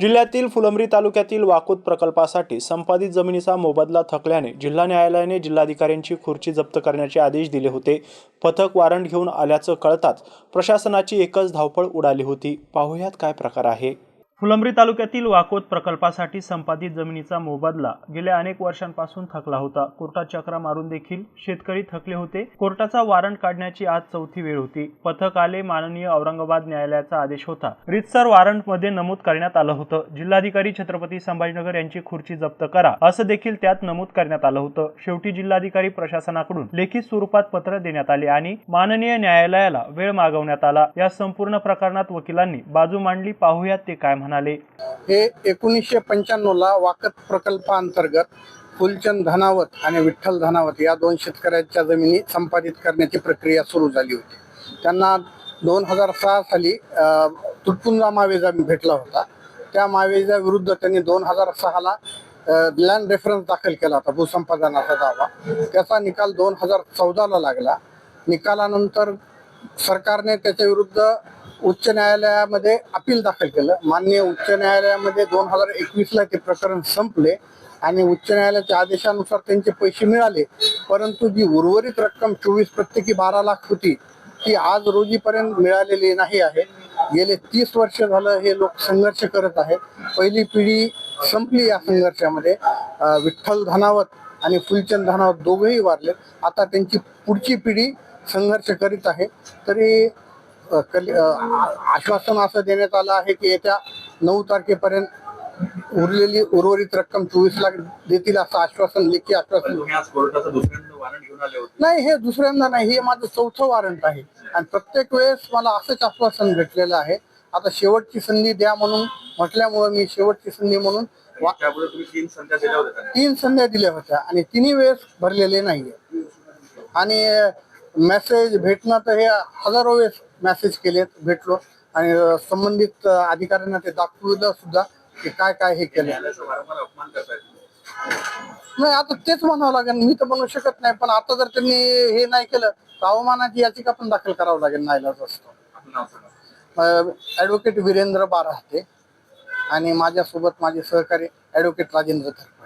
जिल्ह्यातील फुलंब्री तालुक्यातील वाकोद प्रकल्पासाठी संपादित जमिनीचा मोबदला थकल्याने जिल्हा न्यायालयाने जिल्हाधिकाऱ्यांची खुर्ची जप्त करण्याचे आदेश दिले होते. पथक वारंट घेऊन आल्याचं कळताच प्रशासनाची एकच धावपळ उडाली होती. पाहुयात काय प्रकार आहे? फुलंब्री तालुक्यातील वाकोत प्रकल्पासाठी संपादित जमिनीचा मोबदला गेल्या अनेक वर्षांपासून थकला होता. कोर्टात चक्रा मारून देखील शेतकरी थकले होते. कोर्टाचा वॉरंट काढण्याची आज चौथी वेळ होती. पथक आले माननीय औरंगाबाद न्यायालयाचा आदेश होता. रितसर वॉरंटमध्ये नमूद करण्यात आलं होतं. जिल्हाधिकारी छत्रपती संभाजीनगर यांची खुर्ची जप्त करा असं देखील त्यात नमूद करण्यात आलं होतं. शेवटी जिल्हाधिकारी प्रशासनाकडून लेखी स्वरूपात पत्र देण्यात आले आणि माननीय न्यायालयाला वेळ मागवण्यात आला. या संपूर्ण प्रकरणात वकिलांनी बाजू मांडली. पाहूयात ते काय म्हणाले. हे एकोणीसशे पंच्याण्णवला वाकत प्रकल्पाअंतर्गत फुलचंद धनावत आणि विठ्ठल धनावत या दोन शेतकऱ्यांच्या जमिनी संपादित करण्याची प्रक्रिया सुरू झाली होती. त्यांना दोन हजार सहा साली तुटपुंजा मावेजा भेटला होता. त्या मावेजा विरुद्ध त्यांनी दोन हजार सहाला लँड रेफरन्स दाखल केला होता भूसंपादनाचा दावा. त्याचा निकाल दोन हजार चौदाला लागला. निकालानंतर सरकारने त्याच्या विरुद्ध उच्च न्यायालयामध्ये अपील दाखल केलं. माननीय उच्च न्यायालयामध्ये दोन हजार एकवीसला ते प्रकरण संपले आणि उच्च न्यायालयाच्या आदेशानुसार त्यांचे पैसे मिळाले. परंतु जी उर्वरित रक्कम चोवीस प्रत्येकी बारा लाख होती ती आज रोजीपर्यंत मिळालेली नाही आहे. गेले तीस वर्ष झालं हे लोक संघर्ष करत आहेत. पहिली पिढी संपली या संघर्षामध्ये. विठ्ठल धनावत आणि फुलचंद धनावत दोघेही वारले. आता त्यांची पुढची पिढी संघर्ष करीत आहे. तरी कल- आश्वासन असं देण्यात आलं आहे की येत्या नऊ तारखेपर्यंत उरलेली उर्वरित रक्कम चोवीस लाख देतील असं आश्वासन लेखी आश्वासन. नाही हे दुसऱ्यांदा नाही हे माझं चौथं वॉरंट आहे. आणि प्रत्येक वेळेस मला असंच आश्वासन भेटलेलं आहे. आता शेवटची संधी द्या म्हणून म्हटल्यामुळे मी शेवटची संधी म्हणून संध्या दिल्या होत्या. तीन संध्या दिल्या होत्या आणि तिन्ही वेळेस भरलेले नाहीये. आणि मेसेज भेटणं तर हे हजारो वेळेस मेसेज केलेत भेटलो. आणि संबंधित अधिकाऱ्यांना ते दाखवलं सुद्धा की काय काय हे केलं. नाही आता तेच म्हणावं लागेल. मी तर म्हणू शकत नाही पण आता जर त्यांनी हे नाही केलं तर अवमानाची याचिका पण दाखल करावं लागेल नाईलाज असतो ऍडव्होकेट वीरेंद्र बाराहते आणि माझ्यासोबत माझे सहकारी ऍडव्होकेट राजेंद्र थर